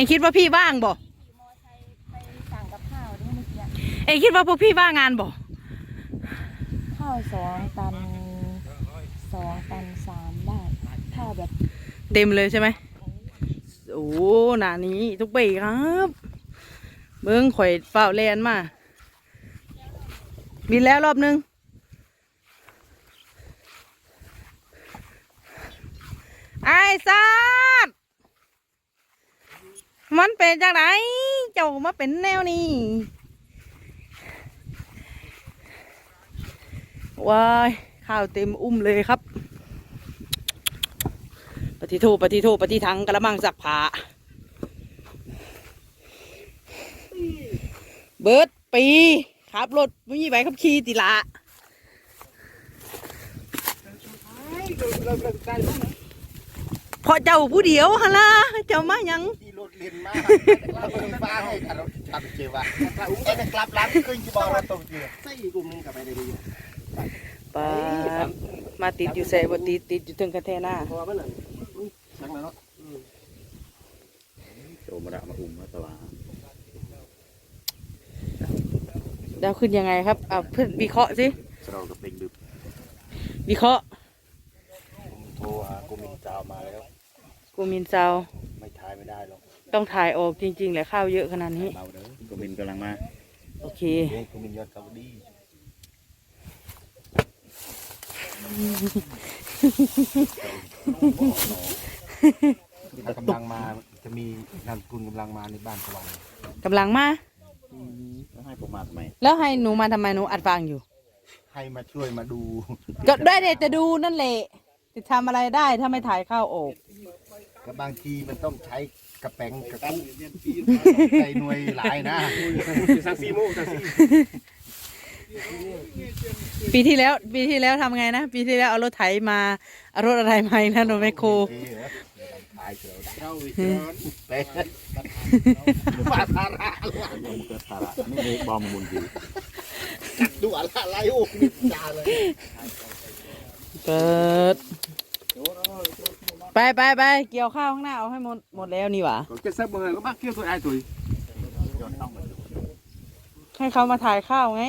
องคิดว่าพี่ว่างบ่ขี่มอไซค์ไปสั่งกับข้าวนี่เมื่อกี้เองคิดว่าพวกพี่ว่างงานบ่ข้าวสองตันสองตันสามได้ถ้าแบบเต็มเลยใช่ไหมโอ้หนานี้ทุกปีครับ เบิ้งข่อยเฝ้าแลนมา บินแล้วรอบนึง ไอ้สัตว์ มันเป็นจากไหนเจ้ามาเป็นแนวนี้ว้ายข้าวเต็มอุ้มเลยครับ ปฏิโทปฏิโทปฏิทังกระมังสักผาเบิร์ดปีขับรถไม่มีใบขับขี่ติละ พราะเจ้าผู้เดียวฮะล่ะเจ้ามายังขี่รถเรียนมาเราเพิ่งฟ้าให้กันเราทำเจียวะไอ้กลับร้านขึ้นที่บอกเราตรงเจียวใส่กลุ่มกับไปได้ดีปาดมาติดอยู่ใส่บติดติดอยู่ถึงกันแท่หน้าเพราะว่ามันนั่นช่างแล้วเนาะโจมระมาอุ้มมาตะวาดาวขึ้นยังไงครับอ่าเพื่อนวิเคราะห์สิเรากับเป็นดึกวิเคราะห์โทรหากูมินจาวมาแล้ว กูมินซาวไม่ทายไม่ได้หรอกต้องถ่ายออกจริงๆแหละข้าวเยอะขนาดนี้ เบาเด้อก็มินกำลังมาโอเค เฮ้กูมินยอดกับดีถ้ากำลังมาจะมีนามสกุลกำลังมาในบ้านสว่างกำลังมา แล้วให้ผมมาทำไมแล้วให้หนูมาทำไมหนูอัดฟังอยู่ ให้มาช่วยมาดูก็ได้เด็จะดูนั่นแหละจะทำอะไรได้ถ้าไม่ถ่ายข้าวออก ก็บางทีมันต้องใช้กระแปงกระกุใส่หน่วยหลายนะสักสี่โมงสักสี่ปีที่แล้วปีที่แล้วทำไงนะ ปีที่แล้วเอารถไถมาเอารถอะไรมาอีกนะรถแมคโครขายเสือเข้าวิจารณ์เป็นภาษาละยังเกิดตาละนี่เลยบอมมุนดีดูอะไรโอ้มีจาเลยเกิด ไปไปไปเกี่ยวข้าวข้างหน้าเอาให้หมดหมดแล้วนี่หว่าก็จะซับเบอร์ก็บ้าเกี่ยวตัวไอ้ตัวให้เขามาถ่ายข้าวไง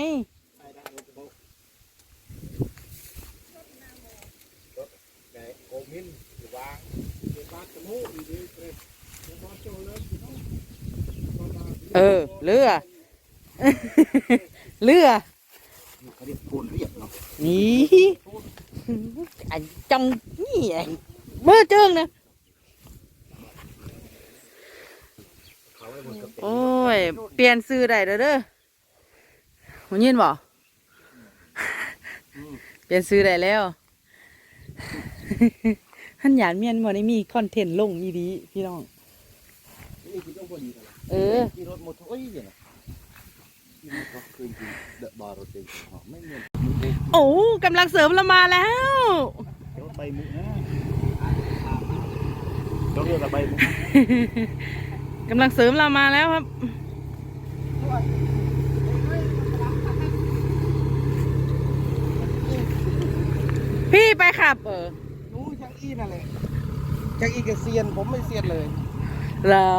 โอมินวางเออเรือเรือเขาเรียกปูนเรียบเนาะนี่อันจังนี่ไอ้เมื่อเจิงนะโอ้ย เปลี่ยนซื้อได้เด้อเด้อหัวยินบ่เปลี่ยนซื้อได้แล้วท่านหยานเมียนบ่ได้มีคอนเทนต์ลงอีดีพี่น้องนี่คือต้องพอดีกันเออขี่รถมอเตอร์ไซค์เนี่ยที่มันก็คืนจริงเดอะบาร์รถเองไม่เงินโอ้กำลังเสริมเรามาแล้วเดี๋ ยวใบมุกนะต้องเรียกว่าใบมุกกำลังเสริมเรามาแล้วครับ พี่ไปขับเออนู้ช่างอีนั่นแหละช่างอีกับเซียนผมไม่เซียนเลย เหรอ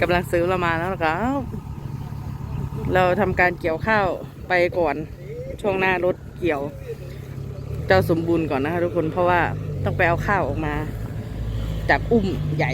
กำลังซื้อเรามาแล้วนะครับ เราทำการเกี่ยวข้าวไปก่อน ช่วงหน้ารถเกี่ยว เจ้าสมบูรณ์ก่อนนะคะทุกคนเพราะว่า ต้องไปเอาข้าวออกมา จากอุ้มใหญ่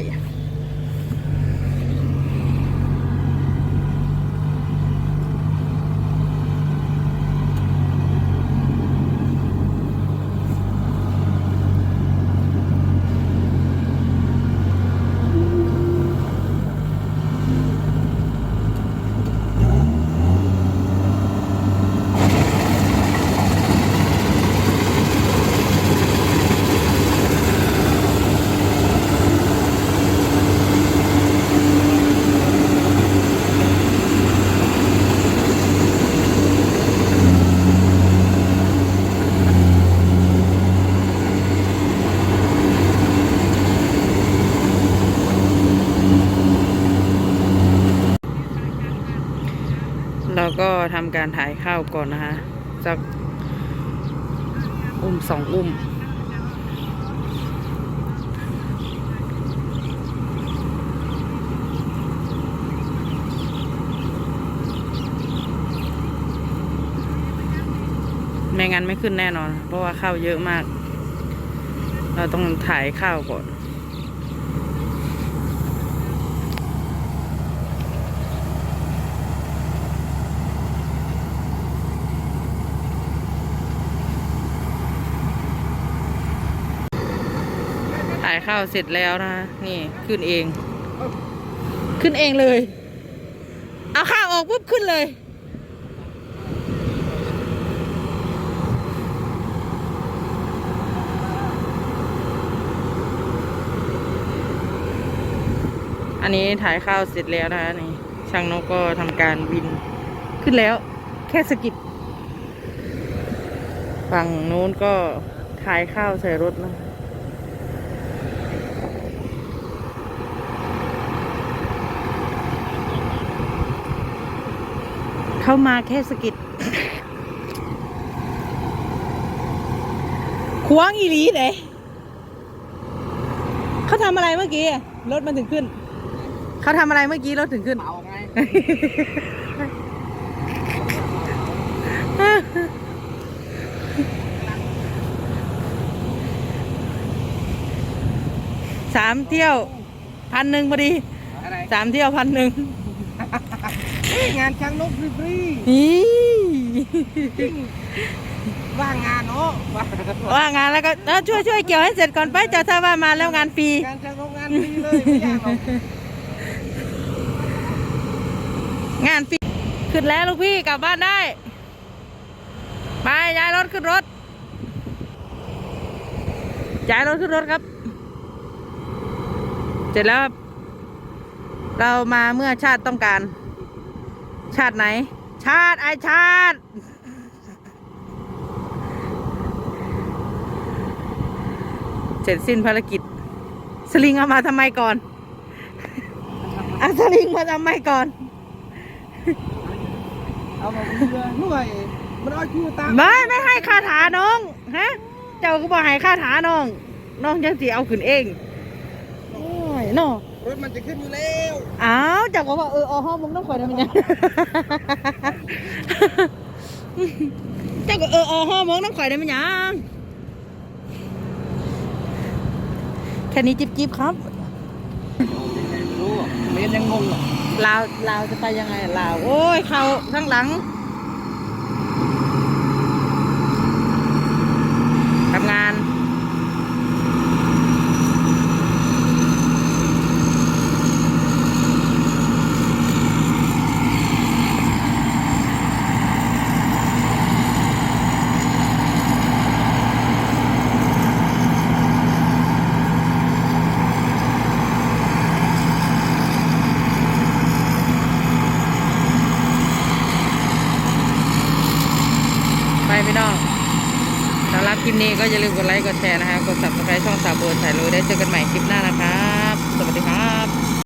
เราก็ทำการถ่ายข้าวก่อนนะคะสักอุ้มสองอุ้มไม่งั้นไม่ขึ้นแน่นอน เพราะว่าข้าวเยอะมาก เราต้องถ่ายข้าวก่อน ข้าวเสร็จแล้วนะนี่ขึ้นเอง ขึ้นเองเลย เอาข้าวออกปุ๊บขึ้นเลย อันนี้ถ่ายข้าวเสร็จแล้วนะนี่ช่างนกก็ทำการวินขึ้นแล้ว แค่สกิดฝั่งนู้นก็ถ่ายข้าวใส่รถนะ เข้ามาแค่สะกิดควงอีหลีเลยเขาทำอะไรเมื่อกี้ รถมันถึงขึ้น เขาทำอะไรเมื่อกี้รถถึงขึ้น เมาไงสามเที่ยวพันหนึ่งพอดีอะไรสามเที่ยวพันหนึ่ง งานช่างนกฟรีนี่ๆว่างงานเนาะว่างว่างานแล้วก็เออช่วยช่วยเกี่ยวให้เสร็จก่อนไปจะถ้าว่ามาแล้วงานฟรีงานช่างนกงานฟรีเลยไม่ยากหรอกงานฟรีขึ้นแล้วลูกพี่กลับบ้านได้ไปย้ายรถขึ้นรถย้ายรถขึ้นรถครับ เสร็จแล้ว เรามาเมื่อชาติต้องการ ชาติไหน ชาติไอชาติ เสร็จสิ้นภารกิจ สลิงเอามาทำไมก่อนเอาสลิงมาทำไมก่อน เอามาเพื่อหน่วยมันเอาคิวตามไม่ไม่ให้คาถาน้องฮะ เจ้าก็บอกให้คาถาน้อง น้องยังสิเอาขึ้นเองโอ้ยน้อง รถมันจะขึ้นอยู่แล้วอ้าวเจ้าก็บอกเออเอาห้องมึงต้องคอยทำยังไงเจ้าก็เออเอาห้องมึงต้องคอยทำยังไงแค่นี้จิบจิบครับรู้เมนยังงงอะลาวลาวจะไปยังไงลาวโอ้ยเขาข้างหลังทำงาน ไปพี่น้องสำหรับ คลิปนี้ก็อย่าลืมกดไลค์กดแชร์นะคะกด subscribe ช่องสาวโบนถ่ายรูได้เจอกันใหม่คลิปหน้านะครับ สวัสดีครับ